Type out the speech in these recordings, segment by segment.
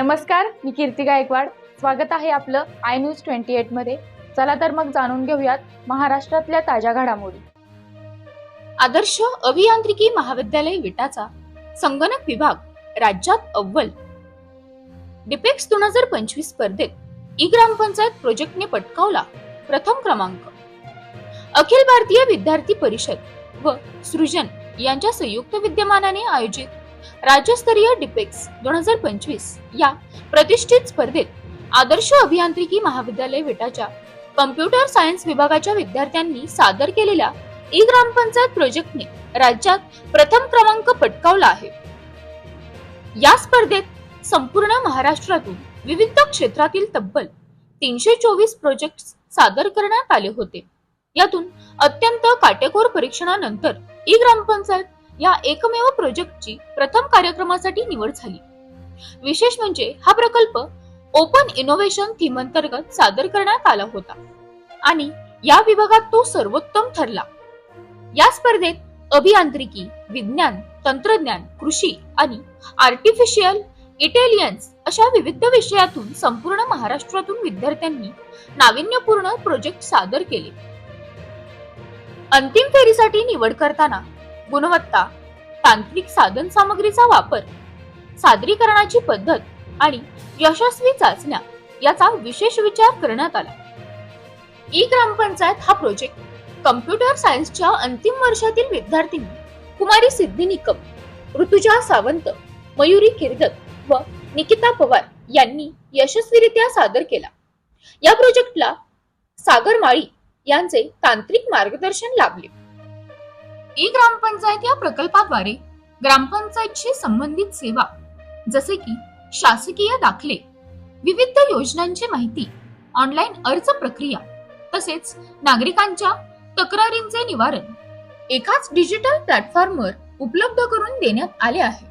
नमस्कार मी कीर्ती गायकवाड. स्वागत आहे आपलं आय न्यूज ट्वेंटी एटमध्ये. चला तर मग जाणून घेऊयात महाराष्ट्रातल्या ताज्या घडामोडी. आदर्श अभियांत्रिकी महाविद्यालय विटाचा संगणक विभाग राज्यात अव्वल. डिपेक्स दोन हजार पंचवीस स्पर्धेत ई ग्रामपंचायत प्रोजेक्टने पटकावला प्रथम क्रमांक. अखिल भारतीय विद्यार्थी परिषद व सृजन यांच्या संयुक्त विद्यमानाने आयोजित राज्यस्तरीय डिपेक्स दोन हजार पंचवीस या प्रतिष्ठित स्पर्धेत आदर्श अभियांत्रिकी महाविद्यालय विटाच्या कम्प्युटर सायन्स विभागाच्या विद्यार्थ्यांनी सादर केलेल्या ई ग्रामपंचायत प्रोजेक्टने राज्यात प्रथम क्रमांक पटकावला आहे. या स्पर्धेत संपूर्ण महाराष्ट्रातून विविध क्षेत्रातील तब्बल तीनशे चोवीस प्रोजेक्ट सादर करण्यात आले होते. यातून अत्यंत काटेकोर परीक्षणानंतर ई ग्रामपंचायत या एकमेव प्रोजेक्टची प्रथम कार्यक्रमासाठी निवड झाली. विशेष म्हणजे हा प्रकल्प ओपन इनोव्हेशन थीम अंतर्गत सादर करण्यात आला होता. आणि या विभागात तो सर्वोत्तम ठरला. या स्पर्धेत अभियांत्रिकी विज्ञान तंत्रज्ञान कृषी आणि आर्टिफिशियल इटेलियन्स अशा विविध विषयातून संपूर्ण महाराष्ट्रातून विद्यार्थ्यांनी नाविन्यपूर्ण प्रोजेक्ट सादर केले. अंतिम फेरीसाठी निवड करताना गुणवत्ता तांत्रिक साधन सामग्रीचा वापर सादरीकरणाची पद्धत आणि यशस्वी चाचण्या याचा विशेष विचार करण्यात आला. ई ग्रामपंचायत हा प्रोजेक्ट कम्प्युटर सायन्सच्या अंतिम वर्षातील विद्यार्थ्यांनी कुमारी सिद्धी निकम ऋतुजा सावंत मयुरी किर्दत व निकिता पवार यांनी यशस्वीरित्या सादर केला. या प्रोजेक्टला सागर माळी यांचे तांत्रिक मार्गदर्शन लाभले. ई ग्रामपंचायत या प्रकल्पाद्वारे ग्रामपंचायतशी संबंधित सेवा जसे की शासकीय दाखले विविध योजनांची माहिती ऑनलाईन अर्ज प्रक्रिया तसेच नागरिकांच्या तक्रारींचे निवारण एकाच डिजिटल प्लॅटफॉर्मवर उपलब्ध करून देण्यात आले आहे.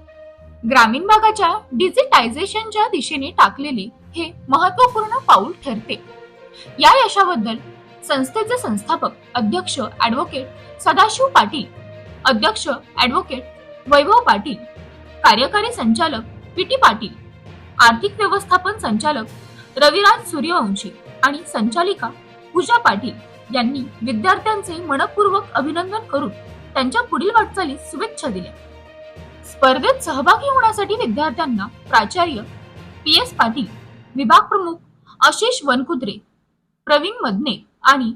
ग्रामीण भागाच्या डिजिटायझेशनच्या दिशेने टाकलेले हे महत्त्वपूर्ण पाऊल ठरते. या यशाबद्दल संस्थेचे संस्थापक अध्यक्ष ऍडव्होकेट सदाशिव पाटील अध्यक्ष ऍडव्होकेट वैभव पाटील कार्यकारी संचालक पी टी पाटील आर्थिक व्यवस्थापन संचालक रविराज सूर्यवंशी आणि संचालिका पूजा पाटील यांनी विद्यार्थ्यांचे मनपूर्वक अभिनंदन करून त्यांच्या पुढील वाटचालीस शुभेच्छा दिल्या. स्पर्धेत सहभागी होण्यासाठी विद्यार्थ्यांना प्राचार्य पी एस पाटील विभाग प्रमुख आशिष वनकुद्रे प्रवीण मदने आणि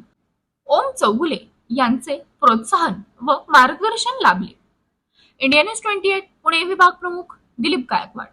ओम चौगुले यांचे प्रोत्साहन व मार्गदर्शन लाभले. इंडियन ट्वेंटी एट पुणे विभाग प्रमुख दिलीप गायकवाड.